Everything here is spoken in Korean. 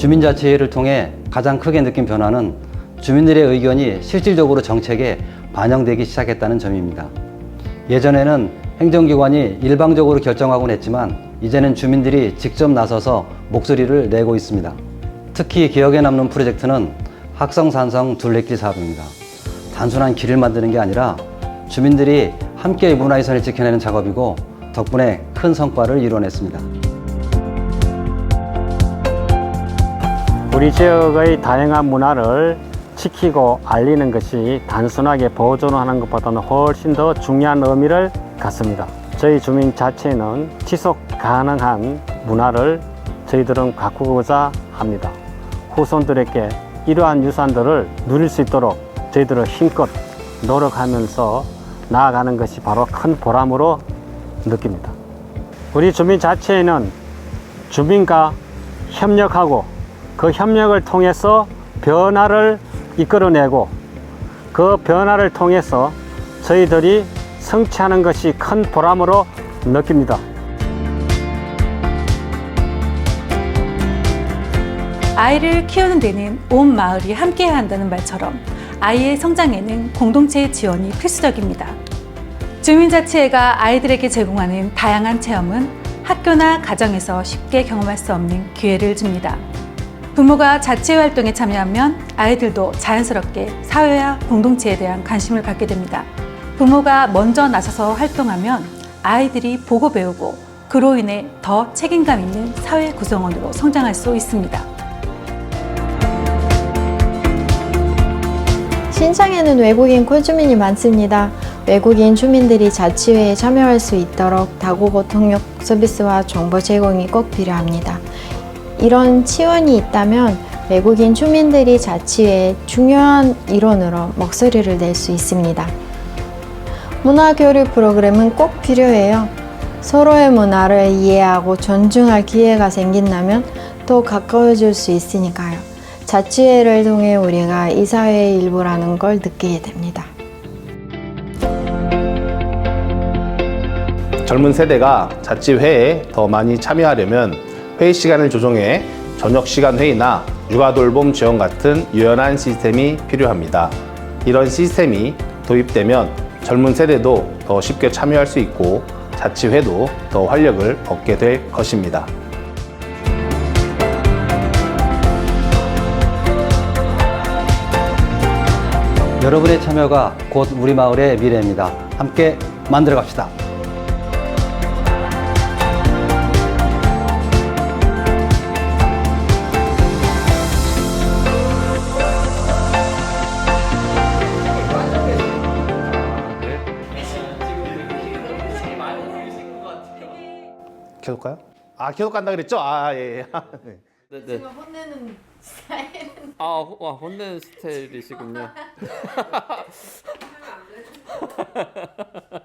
주민자치회를 통해 가장 크게 느낀 변화는 주민들의 의견이 실질적으로 정책에 반영되기 시작했다는 점입니다. 예전에는 행정기관이 일방적으로 결정하곤 했지만 이제는 주민들이 직접 나서서 목소리를 내고 있습니다. 특히 기억에 남는 프로젝트는 학성산성 둘레길 사업입니다. 단순한 길을 만드는 게 아니라 주민들이 함께 문화유산을 지켜내는 작업이고 덕분에 큰 성과를 이뤄냈습니다. 우리 지역의 다양한 문화를 지키고 알리는 것이 단순하게 보존하는 것보다는 훨씬 더 중요한 의미를 갖습니다. 저희 주민 자체는 지속 가능한 문화를 저희들은 가꾸고자 합니다. 후손들에게 이러한 유산들을 누릴 수 있도록 저희들은 힘껏 노력하면서 나아가는 것이 바로 큰 보람으로 느낍니다. 우리 주민 자체에는 주민과 협력하고 그 협력을 통해서 변화를 이끌어내고 그 변화를 통해서 저희들이 성취하는 것이 큰 보람으로 느낍니다. 아이를 키우는 데는 온 마을이 함께해야 한다는 말처럼 아이의 성장에는 공동체의 지원이 필수적입니다. 주민자치회가 아이들에게 제공하는 다양한 체험은 학교나 가정에서 쉽게 경험할 수 없는 기회를 줍니다. 부모가 자치회 활동에 참여하면 아이들도 자연스럽게 사회와 공동체에 대한 관심을 갖게 됩니다. 부모가 먼저 나서서 활동하면 아이들이 보고 배우고 그로 인해 더 책임감 있는 사회 구성원으로 성장할 수 있습니다. 신창에는 외국인 콜주민이 많습니다. 외국인 주민들이 자치회에 참여할 수 있도록 다국어 통역 서비스와 정보 제공이 꼭 필요합니다. 이런 지원이 있다면 외국인 주민들이 자치회의 중요한 일원으로 목소리를 낼 수 있습니다. 문화교류 프로그램은 꼭 필요해요. 서로의 문화를 이해하고 존중할 기회가 생긴다면 더 가까워질 수 있으니까요. 자치회를 통해 우리가 이 사회의 일부라는 걸 느끼게 됩니다. 젊은 세대가 자치회에 더 많이 참여하려면 회의 시간을 조정해 저녁 시간 회의나 육아 돌봄 지원 같은 유연한 시스템이 필요합니다. 이런 시스템이 도입되면 젊은 세대도 더 쉽게 참여할 수 있고 자치회도 더 활력을 얻게 될 것입니다. 여러분의 참여가 곧 우리 마을의 미래입니다. 함께 만들어 갑시다. 계속 가요? 아 계속 간다 그랬죠? 아 예. 예. 네네. 혼내는 아, 호- 와, 혼내는 스타일이시군요.